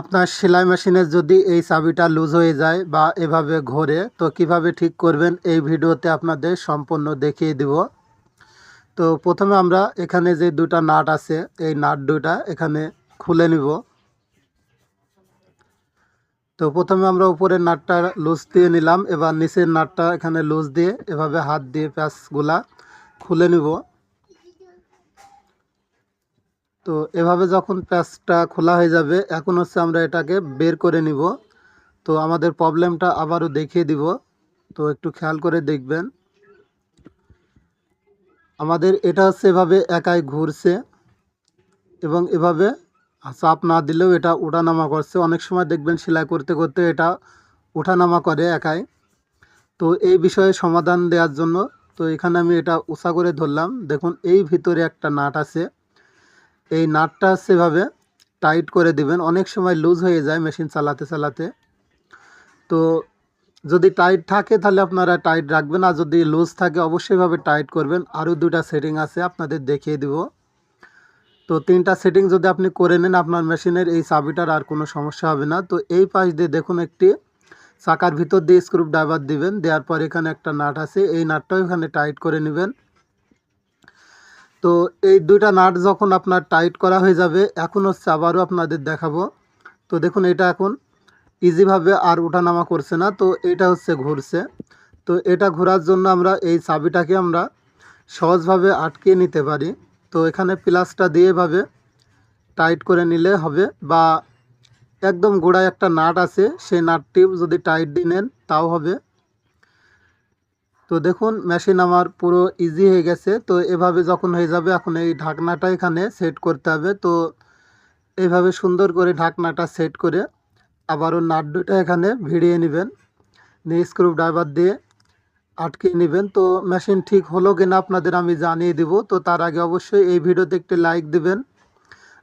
আপনার সেলাই মেশিনের যদি এই চাবিটা লুজ হয়ে যায় বা এভাবে ঘোরে, তো কীভাবে ঠিক করবেন এই ভিডিওতে আপনাদের সম্পূর্ণ দেখিয়ে দিব। তো প্রথমে আমরা এখানে যে দুটা নাট আছে, এই নাট দুটা এখানে খুলে নিব। তো প্রথমে আমরা উপরের নাটটা লুজ দিয়ে নিলাম, এবার নিচের নাটটা এখানে লুজ দিয়ে এভাবে হাত দিয়ে প্যাচগুলা খুলে নিব। তো এভাবে যখন প্যাচটা খোলা হয়ে যাবে, এখন হচ্ছে আমরা এটাকে বের করে নিব। তো আমাদের প্রবলেমটা আবারও দেখিয়ে দিব। তো একটু খেয়াল করে দেখবেন। আমাদের এটা হচ্ছে এভাবে একাই ঘুরছে এবং এভাবে চাপ না দিলেও এটা ওঠানামা করছে। অনেক সময় দেখবেন সেলাই করতে করতে এটা ওঠানামা করে একাই। তো এই বিষয়ে সমাধান দেওয়ার জন্য তো এখানে আমি এটা উষা করে ধরলাম। দেখুন, এই ভিতরে একটা নাট আছে। এই নাটটা সেভাবে টাইট করে দিবেন। অনেক সময় লুজ হয়ে যায় মেশিন চালাতে চালাতে। তো যদি টাইট থাকে তাহলে আপনারা টাইট রাখবেন, আর যদি লুজ থাকে অবশ্যইভাবে টাইট করবেন। আরও দুটা সেটিং আছে, আপনাদের দেখিয়ে দিব। তো তিনটা সেটিং যদি আপনি করে নেন আপনার মেশিনের, এই চাবিটার আর কোনো সমস্যা হবে না। তো এই পাশ দিয়ে দেখুন একটি চাকার ভিতর দিয়ে স্ক্রুপ ড্রাইভার দিবেন। দেওয়ার পর এখানে একটা নাট আছে। এই নাটটাও এখানে টাইট করে নেবেন। তো এই দুইটা নাট যখন আপনার টাইট করা হয়ে যাবে, এখন হচ্ছে আবারও আপনাদের দেখাবো। তো দেখুন, এটা এখন ইজিভাবে আর ওঠানামা করছে না। তো এটা হচ্ছে ঘুরছে। তো এটা ঘোরার জন্য আমরা এই চাবিটাকে আমরা সহজভাবে আটকে নিতে পারি। তো এখানে প্লাসটা দিয়ে এভাবে টাইট করে নিলে হবে বা একদম গোড়ায় একটা নাট আছে, সেই নাটটি যদি টাইট দিয়ে নেন, তাও হবে। তো দেখুন মেশিন আমার পুরো ইজি হয়ে গেছে। তো এভাবে যখন হয়ে যাবে, এখন এই ঢাকনাটা এখানে সেট করতে হবে। তো এইভাবে সুন্দর করে ঢাকনাটা সেট করে আবারও নাট দুটা এখানে ভিড়িয়ে নেবেন। নিয়ে স্ক্রু ড্রাইভার দিয়ে আটকে নেবেন। তো মেশিন ঠিক হলো কিনা আপনাদের আমি জানিয়ে দিব। তো তার আগে অবশ্যই এই ভিডিওতে একটি লাইক দেবেন।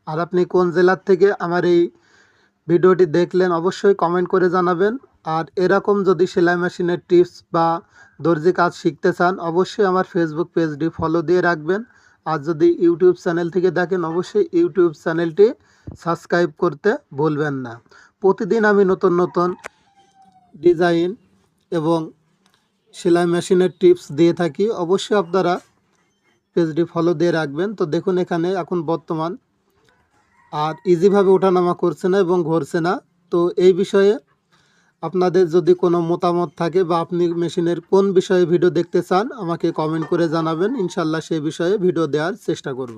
আর আপনি কোন জেলার থেকে আমার এই ভিডিওটি দেখলেন, অবশ্যই কমেন্ট করে জানাবেন। আর এরকম যদি সেলাই মেশিনের টিপস বা দর্জি কাজ শিখতে চান, অবশ্যই আমার ফেসবুক পেজটি ফলো দিয়ে রাখবেন। আর যদি ইউটিউব চ্যানেল থেকে দেখেন, অবশ্যই ইউটিউব চ্যানেলটি সাবস্ক্রাইব করতে ভুলবেন না। প্রতিদিন আমি নতুন নতুন ডিজাইন এবং সেলাই মেশিনের টিপস দিয়ে থাকি। অবশ্যই আপনারা পেজটি ফলো দিয়ে রাখবেন। তো দেখুন এখানে এখন বর্তমান আর ইজিভাবে ওঠানামা করছে না এবং ঘুরছে না। তো এই বিষয়ে আপনাদের যদি কোনো মতামত থাকে বা আপনি মেশিনের কোন বিষয়ে ভিডিও দেখতে চান, আমাকে কমেন্ট করে জানাবেন। ইনশাল্লাহ সেই বিষয়ে ভিডিও দেওয়ার চেষ্টা করব।